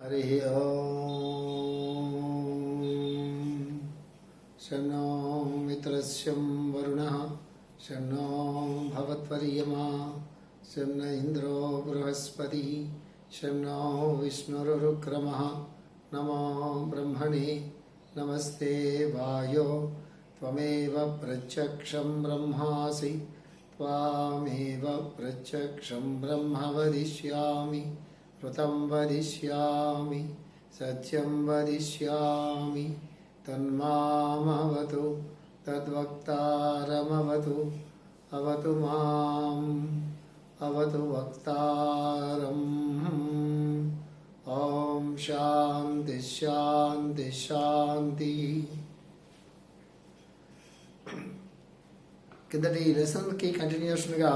हरिः ॐ शन्नो मित्रस्यं वरुणः शन्नो भवत्वर्यमा शन्न इन्द्रो बृहस्पतिः शन्नो विष्णुरुक्रमः नमो ब्रह्मणे नमस्ते वायो त्वमेव प्रत्यक्षं ब्रह्मासि त्वामेव प्रत्यक्षं ब्रह्म वदिष्यामि ऋतं वदिष्यामि सत्यं वदिष्यामि तन्मामवतु तद्वक्तारमवतु अवतु माम् अवतु वक्तारम् ॐ शान्ति शान्ति శాంతి కిందటి లెసన్కి కంటిన్యూషన్గా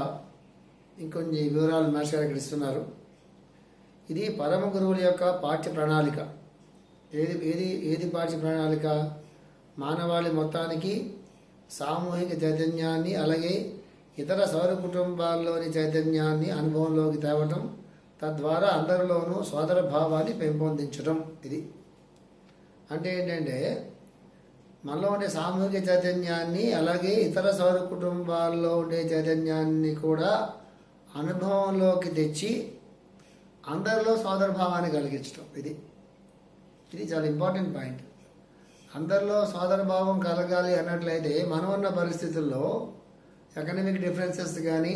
ఇంకొన్ని వివరాలు మాస్టర్ ఇక్కడ ఇస్తున్నారు ఇది పరమ గురువుల యొక్క పాఠ్య ప్రణాళిక. ఏది ఏది ఏది పాఠ్య ప్రణాళిక? మానవాళి మొత్తానికి సామూహిక చైతన్యాన్ని అలాగే ఇతర సౌర కుటుంబాల్లోని చైతన్యాన్ని అనుభవంలోకి తేవటం తద్వారా అందరిలోనూ సోదర భావాన్ని పెంపొందించడం ఇది. అంటే ఏంటంటే మనలో ఉండే సామూహిక చైతన్యాన్ని అలాగే ఇతర సౌర కుటుంబాల్లో ఉండే చైతన్యాన్ని కూడా అనుభవంలోకి తెచ్చి అందరిలో సోదరభావాన్ని కలిగించడం ఇది ఇది చాలా ఇంపార్టెంట్ పాయింట్. అందరిలో సోదరభావం కలగాలి అన్నట్లయితే మనం ఉన్న పరిస్థితుల్లో ఎకనమిక్ డిఫరెన్సెస్ కానీ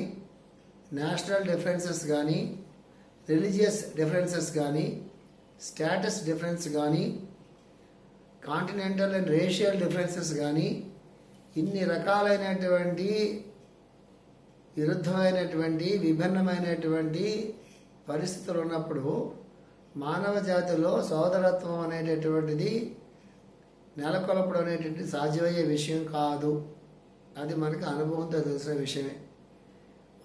నేషనల్ డిఫరెన్సెస్ కానీ రిలీజియస్ డిఫరెన్సెస్ కానీ స్టేటస్ డిఫరెన్స్ కానీ కాంటినెంటల్ అండ్ రేషియల్ డిఫరెన్సెస్ కానీ ఇన్ని రకాలైనటువంటి విరుద్ధమైనటువంటి విభిన్నమైనటువంటి పరిస్థితులు ఉన్నప్పుడు మానవ జాతిలో సోదరత్వం అనేటటువంటిది నెలకొల్పడం అనేటువంటి సాధ్యమయ్యే విషయం కాదు. అది మనకు అనుభవంతో తెలిసిన విషయమే.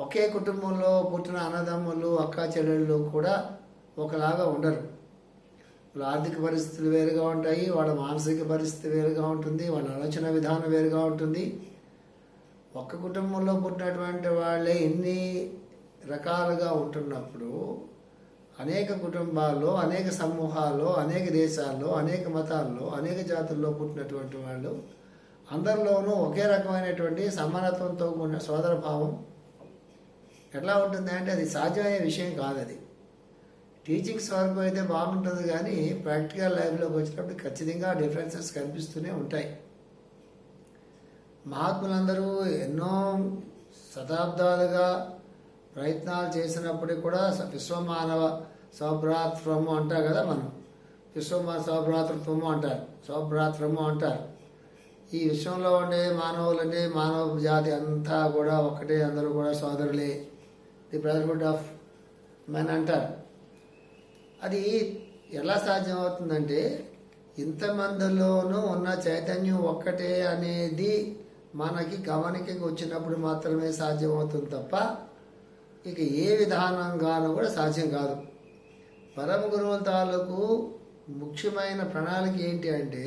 ఒకే కుటుంబంలో పుట్టిన అన్నదమ్ములు అక్క చెల్లెళ్ళు కూడా ఒకలాగా ఉండరు. వాళ్ళ ఆర్థిక పరిస్థితులు వేరుగా ఉంటాయి వాళ్ళ మానసిక పరిస్థితి వేరుగా ఉంటుంది వాళ్ళ ఆలోచన విధానం వేరుగా ఉంటుంది. ఒక్క కుటుంబంలో పుట్టినటువంటి వాళ్ళే ఎన్ని రకాలుగా ఉంటున్నప్పుడు అనేక కుటుంబాల్లో అనేక సమూహాల్లో అనేక దేశాల్లో అనేక మతాల్లో అనేక జాతుల్లో పుట్టినటువంటి వాళ్ళు అందరిలోనూ ఒకే రకమైనటువంటి సమానత్వంతో కూడిన సోదర భావం ఎట్లా ఉంటుంది అంటే అది సాధ్యమయ్యే విషయం కాదు అది. టీచింగ్స్ వరకు అయితే బాగుంటుంది కానీ ప్రాక్టికల్ లైఫ్లోకి వచ్చినప్పుడు ఖచ్చితంగా డిఫరెన్సెస్ కనిపిస్తూనే ఉంటాయి. మహాత్ములందరూ ఎన్నో శతాబ్దాలుగా ప్రయత్నాలు చేసినప్పటికీ కూడా విశ్వమానవ సౌభ్రాతృత్వము అంటారు కదా మనం. విశ్వమాన సౌభ్రాతృత్వము అంటారు. సౌభ్రాతృత్వము అంటారు. ఈ విశ్వంలో ఉండే మానవులంటే మానవ జాతి అంతా కూడా ఒక్కటే అందరూ కూడా సోదరులే. ది బ్రదర్హుడ్ ఆఫ్ మెన్ అంటారు. అది ఎలా సాధ్యం అవుతుందంటే ఇంతమందిలోనూ ఉన్న చైతన్యం ఒక్కటే అనేది మనకి గమనికకి వచ్చినప్పుడు మాత్రమే సాధ్యం అవుతుంది తప్ప ఇక ఏ విధానంగానూ కూడా సాధ్యం కాదు. పరమ గురువుల తాలూకు ముఖ్యమైన ప్రణాళిక ఏంటి అంటే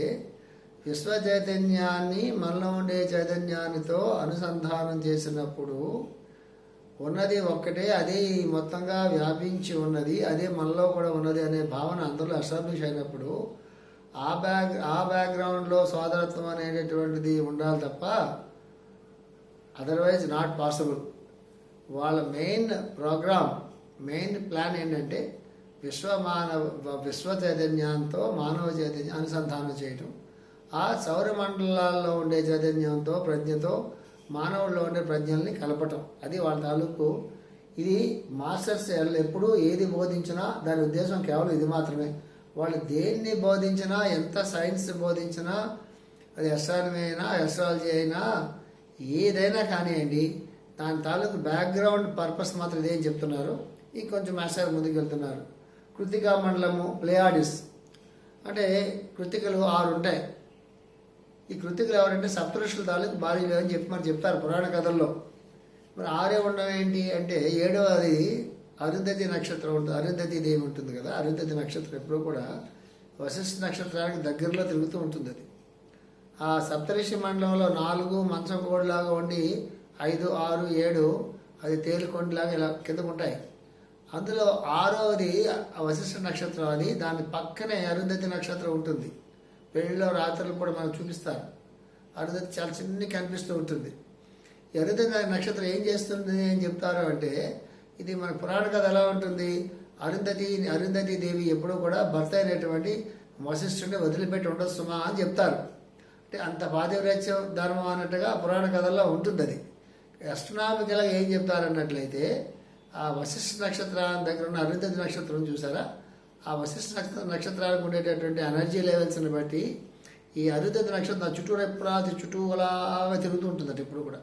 విశ్వ చైతన్యాన్ని మనలో ఉండే చైతన్యానితో అనుసంధానం చేసినప్పుడు ఉన్నది ఒక్కటే అదే మొత్తంగా వ్యాపించి ఉన్నది అదే మనలో కూడా ఉన్నది అనే భావన అందరూ ఎస్టాబ్లిష్ అయినప్పుడు ఆ బ్యాక్ ఆ బ్యాక్గ్రౌండ్లో సోదరత్వం అనేటటువంటిది ఉండాలి తప్ప అదర్వైజ్ నాట్ పాసిబుల్ వాళ్ళ మెయిన్ ప్రోగ్రామ్ మెయిన్ ప్లాన్ ఏంటంటే విశ్వ మానవ విశ్వ చైతన్యంతో మానవ చైతన్యం అనుసంధానం చేయటం. ఆ సౌరమండలాల్లో ఉండే చైతన్యంతో ప్రజ్ఞతో మానవుల్లో ఉండే ప్రజ్ఞల్ని కలపటం. అది వాళ్ళ తాలూకు ఇది మాస్టర్స్ ఎప్పుడు ఏది బోధించినా దాని ఉద్దేశం కేవలం ఇది మాత్రమే. వాళ్ళు దేన్ని బోధించినా ఎంత సైన్స్ బోధించినా అది ఎస్ట్రానమీ అయినా ఎస్ట్రాలజీ అయినా ఏదైనా కానివ్వండి దాని తాలూకు బ్యాక్గ్రౌండ్ పర్పస్ మాత్రం ఇదేం చెప్తున్నారు. ఈ కొంచెం మాస్టర్ ముందుకు వెళ్తున్నారు కృతికా మండలము ప్లేయాడిస్. అంటే కృతికలు ఆరు ఉంటాయి. ఈ కృతికలు ఎవరంటే సప్తఋషుల తాలూకు బాధ్యులు అని చెప్పి మరి చెప్తారు పురాణ కథల్లో. మరి ఆరే ఉండడం ఏంటి అంటే ఏడవది అరుంధతి నక్షత్రం ఉంటుంది. అరుంధతి దేవి ఉంటుంది కదా అరుంధతి నక్షత్రం ఎప్పుడూ కూడా వశిష్ఠ నక్షత్రానికి దగ్గరలో తిరుగుతూ ఉంటుంది అది. ఆ సప్తరిషి మండలంలో నాలుగు మంచం కోడిలాగా ఉండి ఐదు ఆరు ఏడు అది తేలికొండలాగా ఇలా కిందకు ఉంటాయి అందులో ఆరవది వశిష్ఠ నక్షత్రం అది దాని పక్కనే అరుంధతి నక్షత్రం ఉంటుంది. పెళ్ళిలో రాత్రులు కూడా మనం చూపిస్తారు. అరుంధతి చాలా చిన్న కనిపిస్తూ ఉంటుంది. అరుంధతి నక్షత్రం ఏం చేస్తుంది అని చెప్తారు అంటే ఇది మన పురాణ కథ ఎలా ఉంటుంది? అరుంధతి అరుంధతి దేవి ఎప్పుడూ కూడా భర్త అయినటువంటి వశిష్ఠుడిని వదిలిపెట్టి ఉండదు సుమా అని చెప్తారు. అంటే అంత పాతివ్రత్య ధర్మం అన్నట్టుగా పురాణ కథల్లో ఉంటుంది అది అష్టనామికలా ఏం చెప్తారన్నట్లయితే ఆ వశిష్ఠ నక్షత్రం దగ్గర ఉన్న అరుంధతి నక్షత్రం చూసారా? ఆ వశిష్ఠ నక్షత్ర నక్షత్రాలకు ఉండేటటువంటి ఎనర్జీ లెవెల్స్ని బట్టి ఈ అరుంధతి నక్షత్రం చుట్టూ ఎప్పుడు చుట్టూ అలా తిరుగుతూ ఉంటుందట ఇప్పుడు కూడా.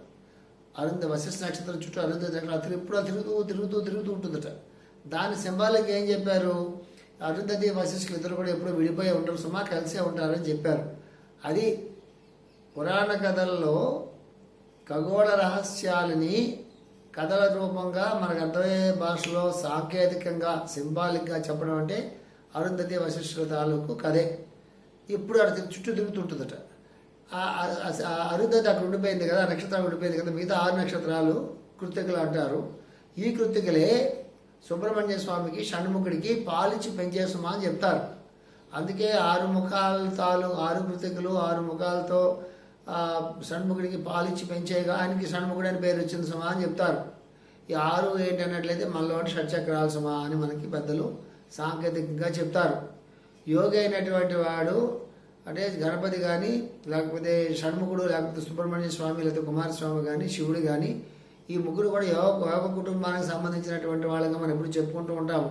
అరుంధ వశిష్ఠ నక్షత్రం చుట్టూ అరుంధతి నక్షత్రం అతను ఎప్పుడు తిరుగుతూ తిరుగుతూ తిరుగుతూ ఉంటుందట. దాని సింబాలిక్ ఏం చెప్పారు? అరుంధతి వశిష్ఠులు ఇద్దరు కూడా ఎప్పుడు విడిపోయి ఉంటారు సుమా కలిసే ఉంటారని చెప్పారు. అది పురాణ కథల్లో ఖగోళ రహస్యాలని కథల రూపంగా మనకు అర్థమయ్యే భాషలో సాంకేతికంగా సింబాలిక్గా చెప్పడం అంటే అరుంధతి వశిష్ఠుల తాలూకు కథే. ఇప్పుడు అక్కడ చుట్టూ తిరుగుతుంటుందట. అరుంధతి అక్కడ ఉండిపోయింది కదా నక్షత్రం ఉండిపోయింది కదా మిగతా ఆరు నక్షత్రాలు కృతికలు అంటారు. ఈ కృతికలే సుబ్రహ్మణ్య స్వామికి షణ్ముఖుడికి పాలిచ్చి పెంచేసుమా అని చెప్తారు. అందుకే ఆరు ముఖాల తాలు ఆరు కృతికలు ఆరు ముఖాలతో షణ్ముఖుడికి పాలిచ్చి పెంచేగా ఆయనకి షణ్ముఖుడు అని పేరు వచ్చింది సమా అని చెప్తారు. ఈ ఆరు ఏంటన్నట్లయితే మనలోని షట్చక్రాలు సమా అని మనకి పెద్దలు సాంకేతికంగా చెప్తారు. యోగి అయినటువంటి వాడు అంటే గణపతి కానీ లేకపోతే షణ్ముఖుడు లేకపోతే సుబ్రహ్మణ్య స్వామి లేకపోతే కుమారస్వామి కానీ శివుడు కానీ ఈ ముగ్గురు కూడా యోగ యోగ కుటుంబానికి సంబంధించినటువంటి వాళ్ళగా మనం ఎప్పుడు చెప్పుకుంటూ ఉంటాము.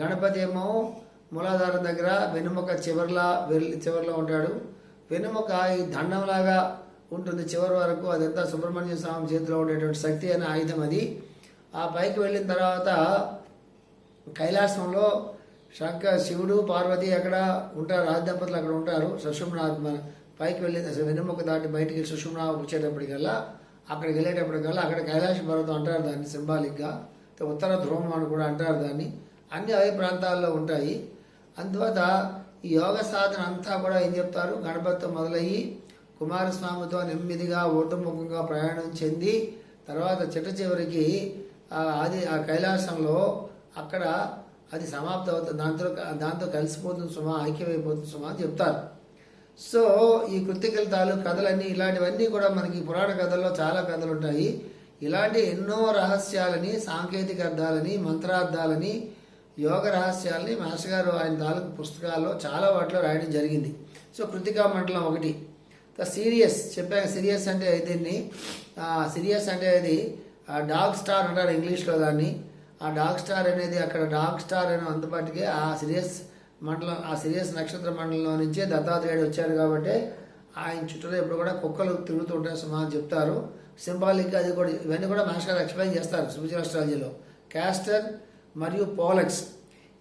గణపతి ఏమో మూలాధారం దగ్గర వెనుముక చివరిలా వెళ్ళి చివరిలో ఉంటాడు. వెనుముక ఈ దండంలాగా ఉంటుంది. చివరి వరకు అదంతా సుబ్రహ్మణ్య స్వామి చేతిలో ఉండేటువంటి శక్తి అనే ఆయుధం అది. ఆ పైకి వెళ్ళిన తర్వాత కైలాసంలో శంకర్ శివుడు పార్వతి అక్కడ ఉంటారు. ఆది దంపతులు అక్కడ ఉంటారు. సుషుమ్నాథ్ పైకి వెళ్ళిన అసలు దాటి బయటికి సుషుమ్నా వచ్చేటప్పటికల్లా అక్కడికి వెళ్ళేటప్పటికల్లా అక్కడ కైలాస పర్వతం అంటారు దాన్ని సింబాలిక్గా. ఉత్తర ధ్రువం అని కూడా అంటారు దాన్ని. అన్ని అవే ప్రాంతాల్లో ఉంటాయి. అందువల్ల ఈ యోగ సాధన అంతా కూడా ఏం చెప్తారు? గణపతితో మొదలయ్యి కుమారస్వామితో నెమ్మదిగా ఊర్ధముఖంగా ప్రయాణం చెంది తర్వాత చిట్ట చివరికి అది ఆ కైలాసంలో అక్కడ అది సమాప్తం అవుతుంది. దాంతో దాంతో కలిసిపోతుంది సుమా ఐక్యమైపోతుంది సుమా అని చెప్తారు. సో ఈ కృతికల తాలూకు కథలన్నీ ఇలాంటివన్నీ కూడా మనకి పురాణ కథల్లో చాలా కథలు ఉంటాయి ఇలాంటి ఎన్నో రహస్యాలని సాంకేతిక అర్థాలని మంత్రార్థాలని యోగ రహస్యాల్ని మాస్టర్ గారు ఆయన తాలూకు పుస్తకాల్లో చాలా వాటిలో రాయడం జరిగింది. సో కృతికా మండలం ఒకటి. సీరియస్ చెప్పాక సీరియస్ అంటే దీన్ని సీరియస్ అంటే అది డాగ్ స్టార్ అంటారు ఇంగ్లీష్లో దాన్ని. ఆ డాగ్ స్టార్ అనేది అక్కడ డాగ్ స్టార్ అనే అంతపాటికి ఆ సిరియస్ మండలం ఆ సిరియస్ నక్షత్ర మండలంలో నుంచే దత్తాత్రేయుడు వచ్చారు కాబట్టి ఆయన చుట్టూ ఎప్పుడు కూడా కుక్కలు తిరుగుతూ ఉంటాయి సుమా చెప్తారు. సింబాలిక్ అది కూడా ఇవన్నీ కూడా మాస్టర్ గారు ఎక్స్ప్లెయిన్ చేస్తారు సుభిచర్ అస్ట్రాలజీలో క్యాస్టర్ మరియు పోలక్స్.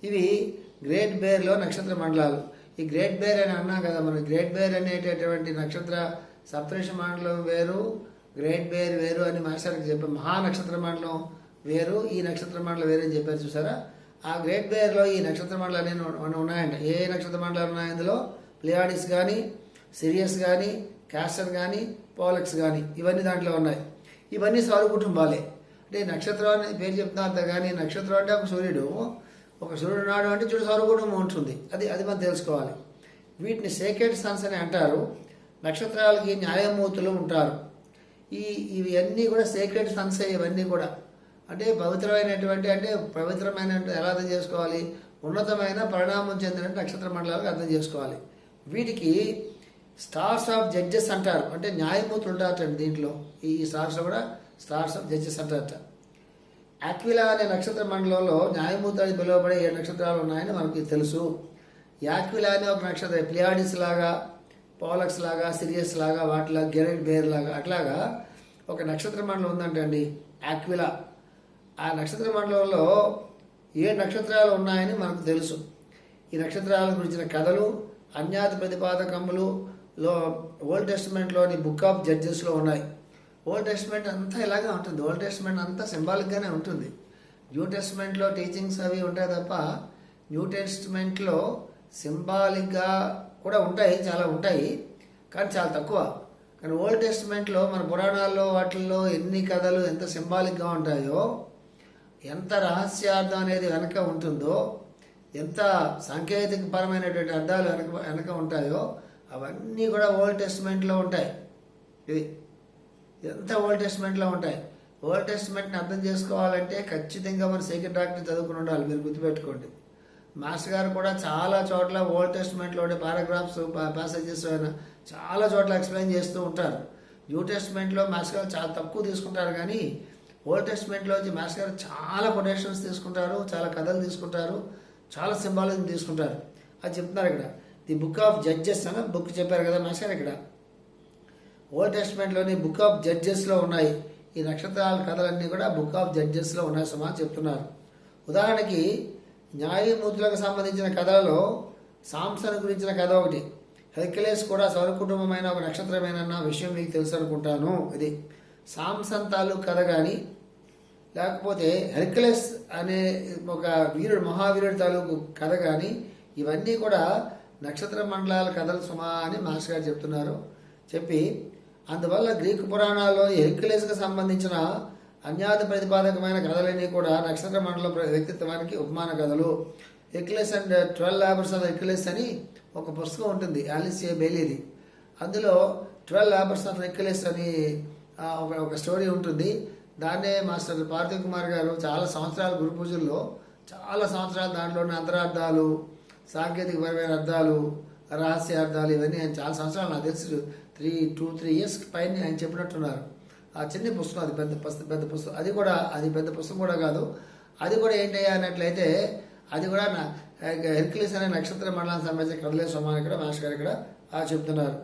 ఇవి గ్రేట్ బేర్లో నక్షత్ర మండలాలు. ఈ గ్రేట్ బేర్ అని అన్నాం కదా మనం. గ్రేట్ బేర్ అనేటటువంటి నక్షత్ర సప్తరిషి మండలం వేరు గ్రేట్ బేర్ వేరు అని మాస్టర్కి చెప్పాం. మహా నక్షత్ర మండలం వేరు ఈ నక్షత్ర మండలం వేరు అని చెప్పారు చూసారా? ఆ గ్రేట్ బేర్లో ఈ నక్షత్ర మండలాలు అనేవి ఉన్న- ఉన్నాయంట. ఏ నక్షత్ర మండలాలు ఉన్నాయి అందులో? ప్లియాడిస్ కానీ సిరియస్ కానీ క్యాస్టర్ కానీ పోలక్స్ కానీ ఇవన్నీ దాంట్లో ఉన్నాయి. ఇవన్నీ సౌర కుటుంబాలే. అంటే నక్షత్రం పేరు చెప్తున్నారు కానీ నక్షత్రం అంటే ఒక సూర్యుడు. ఒక సూర్యుడు నాడు అంటే చూడు సౌరగుణం ఉంటుంది అది అది మనం తెలుసుకోవాలి. వీటిని సేకెడ్ సన్స్ అని అంటారు. నక్షత్రాలకి న్యాయమూర్తులు ఉంటారు. ఈ ఇవన్నీ కూడా సేక్రెడ్ సన్స్ ఇవన్నీ కూడా. అంటే పవిత్రమైనటువంటి అంటే పవిత్రమైన ఎలా అర్థం చేసుకోవాలి? ఉన్నతమైన పరిణామం చెందిన నక్షత్ర మండలాలకు అర్థం చేసుకోవాలి. వీటికి స్టార్స్ ఆఫ్ జడ్జెస్ అంటారు. అంటే న్యాయమూర్తులు ఉంటారు దీంట్లో. ఈ స్టార్స్ కూడా స్టార్స్ ఆఫ్ జడ్జెస్ అంటారట. యాక్విలా అనే నక్షత్ర మండలంలో న్యాయమూర్తి అని పిలువబడే ఏడు నక్షత్రాలు ఉన్నాయని మనకి తెలుసు. యాక్విలా అనే ఒక నక్షత్రం ప్లియాడిస్ లాగా పోలక్స్ లాగా సిరియస్ లాగా వాటిలా గెరెట్ బేర్ లాగా అట్లాగా ఒక నక్షత్ర మండలం ఉందంటండి యాక్విలా ఆ నక్షత్ర మండలంలో ఏ నక్షత్రాలు ఉన్నాయని మనకు తెలుసు. ఈ నక్షత్రాల గురించిన కథలు అజ్ఞాత ప్రతిపాదకములు లో ఓల్డ్ టెస్ట్మెంట్లోని బుక్ ఆఫ్ జడ్జెస్లో ఉన్నాయి. ఓల్డ్ టెస్ట్మెంట్ అంతా ఇలాగే ఉంటుంది. ఓల్డ్ టెస్ట్మెంట్ అంతా సింబాలిక్గానే ఉంటుంది. న్యూ టెస్ట్మెంట్లో టీచింగ్స్ అవి ఉంటాయి తప్ప న్యూ టెస్ట్మెంట్లో సింబాలిక్గా కూడా ఉంటాయి చాలా ఉంటాయి కానీ చాలా తక్కువ. కానీ ఓల్డ్ టెస్ట్మెంట్లో మన పురాణాల్లో వాటిల్లో ఎన్ని కథలు ఎంత సింబాలిక్గా ఉంటాయో ఎంత రహస్యార్థం అనేది వెనక ఉంటుందో ఎంత సాంకేతికపరమైనటువంటి అర్థాలు వెనక వెనక ఉంటాయో అవన్నీ కూడా ఓల్డ్ టెస్ట్మెంట్లో ఉంటాయి. ఇది ఎంత ఓల్డ్ టెస్ట్మెంట్లో ఉంటాయి? ఓల్డ్ టెస్ట్మెంట్ని అర్థం చేసుకోవాలంటే ఖచ్చితంగా మన సీక్రెట్ డాక్టర్ చదువుకుని ఉండాలి మీరు గుర్తుపెట్టుకోండి. మాస్టర్ గారు కూడా చాలా చోట్ల ఓల్డ్ టెస్ట్మెంట్లో ఉండే పారాగ్రాఫ్స్ ప్యాసేజెస్ అయినా చాలా చోట్ల ఎక్స్ప్లెయిన్ చేస్తూ ఉంటారు. న్యూ టెస్ట్మెంట్లో మాస్టర్ గారు చాలా తక్కువ తీసుకుంటారు కానీ ఓల్డ్ టెస్ట్మెంట్లో వచ్చి మాస్టర్ గారు చాలా కొటేషన్స్ తీసుకుంటారు చాలా కథలు తీసుకుంటారు చాలా సింబాలజీ తీసుకుంటారు. అది చెప్తున్నారు ఇక్కడ. ది బుక్ ఆఫ్ జడ్జెస్ అని బుక్ చెప్పారు కదా మాస్టర్ గారు ఇక్కడ. ఓల్డ్ టెస్ట్మెంట్లోని బుక్ ఆఫ్ జడ్జెస్లో ఉన్నాయి. ఈ నక్షత్రాల కథలన్నీ కూడా బుక్ ఆఫ్ జడ్జెస్లో ఉన్నాయి సుమా చెప్తున్నారు. ఉదాహరణకి న్యాయమూర్తులకు సంబంధించిన కథలలో సాంసన్ గురించిన కథ ఒకటి. హెర్కిలేస్ కూడా సౌర కుటుంబమైన ఒక నక్షత్రమేనన్న విషయం మీకు తెలుసు అనుకుంటాను. ఇది సాంసన్ తాలూకు కథ కానీ లేకపోతే హెర్కిలెస్ అనే ఒక వీరుడు మహావీరుడు తాలూకు కథ కానీ ఇవన్నీ కూడా నక్షత్ర మండలాల కథలు సుమా అని మాస్టర్ గారు చెప్తున్నారు. చెప్పి అందువల్ల గ్రీకు పురాణాల్లో హెర్క్యులేస్కు సంబంధించిన అన్యాత ప్రతిపాదకమైన కథలన్నీ కూడా నక్షత్ర మండల వ్యక్తిత్వానికి ఉపమాన కథలు. Hercules and twelve labours of Hercules అని ఒక పుస్తకం ఉంటుంది ఆలిసియా బెయిలీది. అందులో ట్వెల్వ్ లాబర్స్ ఆఫ్ హెర్క్యులెస్ అని ఒక ఒక స్టోరీ ఉంటుంది. దాన్నే మాస్టర్ పార్థివ్ కుమార్ గారు చాలా సంవత్సరాల గురు పూజల్లో చాలా సంవత్సరాలు దాంట్లోని అంతరార్థాలు సాంకేతికపరమైన అర్థాలు రహస్య అర్థాలు ఇవన్నీ ఆయన చాలా సంవత్సరాలు నాకు తెలుసు. త్రీ టూ త్రీ ఇయర్స్ పైన ఆయన చెప్పినట్టున్నారు. ఆ చిన్న పుస్తకం అది పెద్ద పుస్తకం పెద్ద పుస్తకం. అది కూడా అది పెద్ద పుస్తకం కూడా కాదు. అది కూడా ఏంటయ్యా అన్నట్లయితే అది కూడా నా అనే నక్షత్ర మండలానికి సంబంధించిన కడలే సోమాన్ ఇక్కడ మాస్టర్ గారు ఇక్కడ చెప్తున్నారు.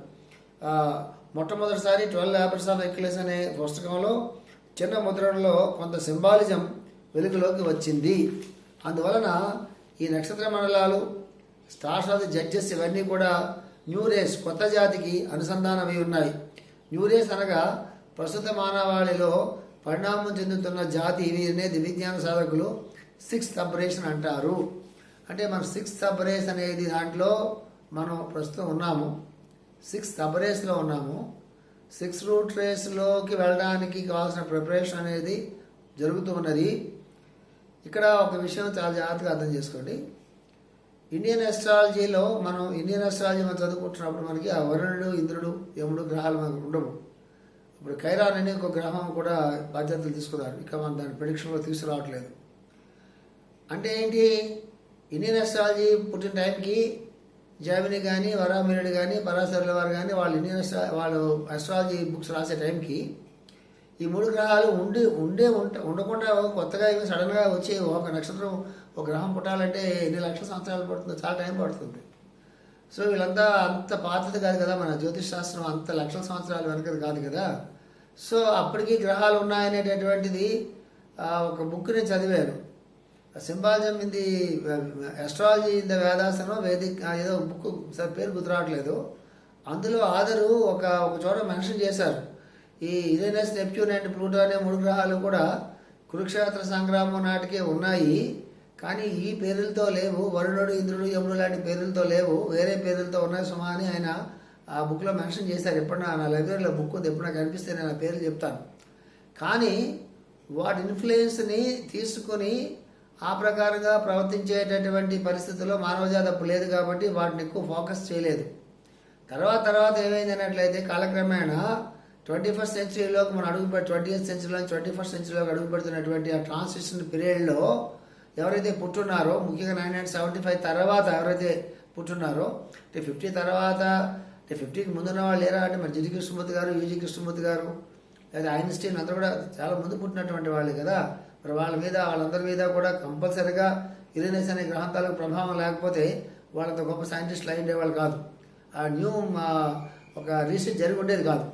మొట్టమొదటిసారి ట్వెల్వ్ ల్యాబర్స్ ఆఫ్ హెర్క్లిస్ అనే పుస్తకంలో చిన్న ముద్రణలో కొంత సింబాలిజం వెలుగులోకి వచ్చింది. అందువలన ఈ నక్షత్ర మండలాలు స్టార్స్ ఆఫ్ ది జడ్జెస్ ఇవన్నీ కూడా న్యూ రేస్ కొత్త జాతికి అనుసంధానమై ఉన్నాయి న్యూ రేస్ అనగా ప్రస్తుత మానవాళిలో పరిణామం చెందుతున్న జాతి వీరినే దివిజ్ఞాన సాధకులు సిక్స్ సబరేషన్ అంటారు. అంటే మనం సిక్స్ అపరేస్ అనేది దాంట్లో మనం ప్రస్తుతం ఉన్నాము. సిక్స్ అపరేస్లో ఉన్నాము. సిక్స్ రూట్ రేస్లోకి వెళ్ళడానికి కావాల్సిన ప్రిపరేషన్ అనేది జరుగుతూ ఉన్నది. ఇక్కడ ఒక విషయం చాలా జాగ్రత్తగా అర్థం చేసుకోండి. ఇండియన్ ఎస్ట్రాలజీలో మనం ఇండియన్ ఎస్ట్రాలజీ మనం చదువుకుంటున్నప్పుడు మనకి ఆ వరుణుడు ఇంద్రుడు యముడు గ్రహాలు మనకు ఉండవు. ఇప్పుడు కైరాన్ అనే ఒక గ్రహం కూడా బాధ్యతలు తీసుకున్నారు. ఇక మనం దాని ప్రిడిక్షన్లో తీసుకురావట్లేదు. అంటే ఏంటి? ఇండియన్ ఎస్ట్రాలజీ పుట్టిన టైంకి జామిని కానీ వరామినుడు కానీ పరాశరుల వారు కానీ వాళ్ళు ఇండియన్ ఎస్ట్రా వాళ్ళు అస్ట్రాలజీ బుక్స్ రాసే టైంకి ఈ మూడు గ్రహాలు ఉండి ఉండే ఉంట ఉండకుండా కొత్తగా ఇవి సడన్గా వచ్చి ఒక నక్షత్రం ఒక గ్రహం పుట్టాలంటే ఎన్ని లక్షల సంవత్సరాలు పడుతుందో చాలా టైం పడుతుంది. సో వీళ్ళంతా అంత పాతది కాదు కదా మన జ్యోతిష్ శాస్త్రం అంత లక్షల సంవత్సరాలు వెనకది కాదు కదా. సో అప్పటికీ గ్రహాలు ఉన్నాయనేటటువంటిది ఒక బుక్ నేను చదివాను. Symbolism in the in the వేదాసనం Vedic ఏదో బుక్ పేరు గుర్తురావట్లేదు అందులో ఆదరు ఒక ఒక చోట మెన్షన్ చేశారు. ఈ యురేనస్ నెప్ట్యూన్ అండ్ ప్లూటో అనే మూడు గ్రహాలు కూడా కురుక్షేత్ర సంగ్రామం నాటికే ఉన్నాయి. కానీ ఈ పేర్లతో లేవు వరుణుడు ఇంద్రుడు యముడు లాంటి పేర్లతో లేవు వేరే పేర్లతో ఉన్నాయి సుమా అని ఆయన ఆ బుక్లో మెన్షన్ చేశారు. ఎప్పుడన్నా నా లైబ్రరీలో బుక్ ఉంది ఎప్పుడన్నా కనిపిస్తే నేను ఆ పేర్లు చెప్తాను. కానీ వాటి ఇన్ఫ్లుయెన్స్ని తీసుకొని ఆ ప్రకారంగా ప్రవర్తించేటటువంటి పరిస్థితుల్లో మానవజాతి అప్పుడు లేదు కాబట్టి వాటిని ఎక్కువ ఫోకస్ చేయలేదు. తర్వాత తర్వాత ఏమైంది అన్నట్లయితే కాలక్రమేణా ట్వంటీ ఫస్ట్ సెంచరీలోకి మనం అడుగు ట్వంటీ ఎయిత్ సెంచరీలో ట్వంటీ ఫస్ట్ సెంచరీలోకి అడుగు పెడుతున్నటువంటి ఆ ట్రాన్సిషన్ పీరియడ్లో ఎవరైతే పుట్టున్నారో ముఖ్యంగా నైన్ నైన్ సెవెంటీ ఫైవ్ తర్వాత ఎవరైతే పుట్టున్నారో అంటే ఫిఫ్టీ తర్వాత అంటే ఫిఫ్టీకి ముందున్న వాళ్ళు లేరా అంటే మరి జిడి కృష్ణమూర్తి గారు యూజీ కృష్ణమూర్తి గారు లేదా ఐన్స్టీన్ అందరూ కూడా చాలా ముందు పుట్టినటువంటి వాళ్ళు కదా. మరి వాళ్ళ మీద వాళ్ళందరి మీద కూడా కంపల్సరీగా యురేనస్ అనే గ్రహాంతాలకు ప్రభావం లేకపోతే వాళ్ళంత గొప్ప సైంటిస్టులు అయి ఉండేవాళ్ళు కాదు. ఆ న్యూ ఒక రీసెర్చ్ జరిగి ఉండేది కాదు.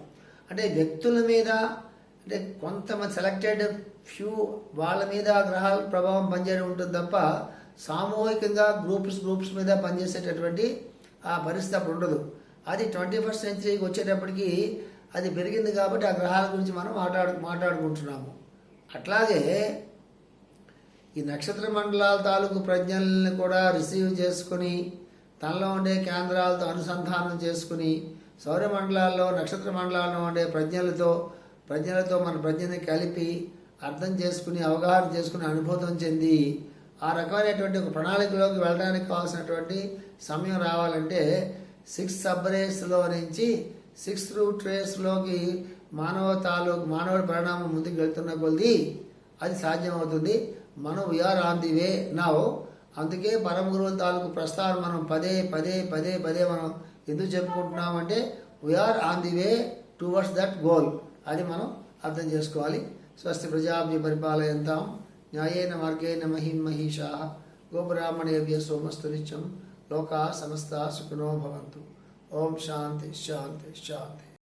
అంటే వ్యక్తుల మీద అంటే కొంతమంది సెలెక్టెడ్ ఫ్యూ వాళ్ళ మీద గ్రహాల ప్రభావం పనిచేయడం ఉంటుంది తప్ప సామూహికంగా గ్రూప్స్ గ్రూప్స్ మీద పనిచేసేటటువంటి ఆ పరిస్థితి అప్పుడు ఉండదు. అది ట్వంటీ ఫస్ట్ సెంచరీకి వచ్చేటప్పటికి అది పెరిగింది కాబట్టి ఆ గ్రహాల గురించి మనం మాట్లాడు మాట్లాడుకుంటున్నాము. అట్లాగే ఈ నక్షత్ర మండలాల తాలూకు ప్రజ్ఞల్ని కూడా రిసీవ్ చేసుకుని తనలో ఉండే కేంద్రాలతో అనుసంధానం చేసుకుని సౌర మండలాల్లో నక్షత్ర మండలాల్లో ఉండే ప్రజ్ఞలతో ప్రజ్ఞలతో మన ప్రజ్ఞని కలిపి అర్థం చేసుకుని అవగాహన చేసుకుని అనుభూతం చెంది ఆ రకమైనటువంటి ఒక ప్రణాళికలోకి వెళ్ళడానికి కావాల్సినటువంటి సమయం రావాలంటే సిక్స్ సబ్ రేస్లో నుంచి సిక్స్ రూట్ రేస్లోకి మానవ తాలూకు మానవుడి పరిణామం ముందుకు వెళ్తున్న కొద్దీ అది సాధ్యమవుతుంది. మనం we are on the way now అందుకే పరమ గురువుల తాలూకు ప్రస్తావన మనం పదే పదే పదే పదే మనం ఎందుకు చెప్పుకుంటున్నామంటే we are on the way towards that goal అది మనం అర్థం చేసుకోవాలి. स्वस्ति प्रजाभ्य परिपालयन्तां न्यायेन मार्गेण महिं महिषाः गोब्राह्मणेभ्य सोमस्तु नित्यं लोकाः समस्ताः सुखिनो भवन्तु। ओम शांति शांति शांति।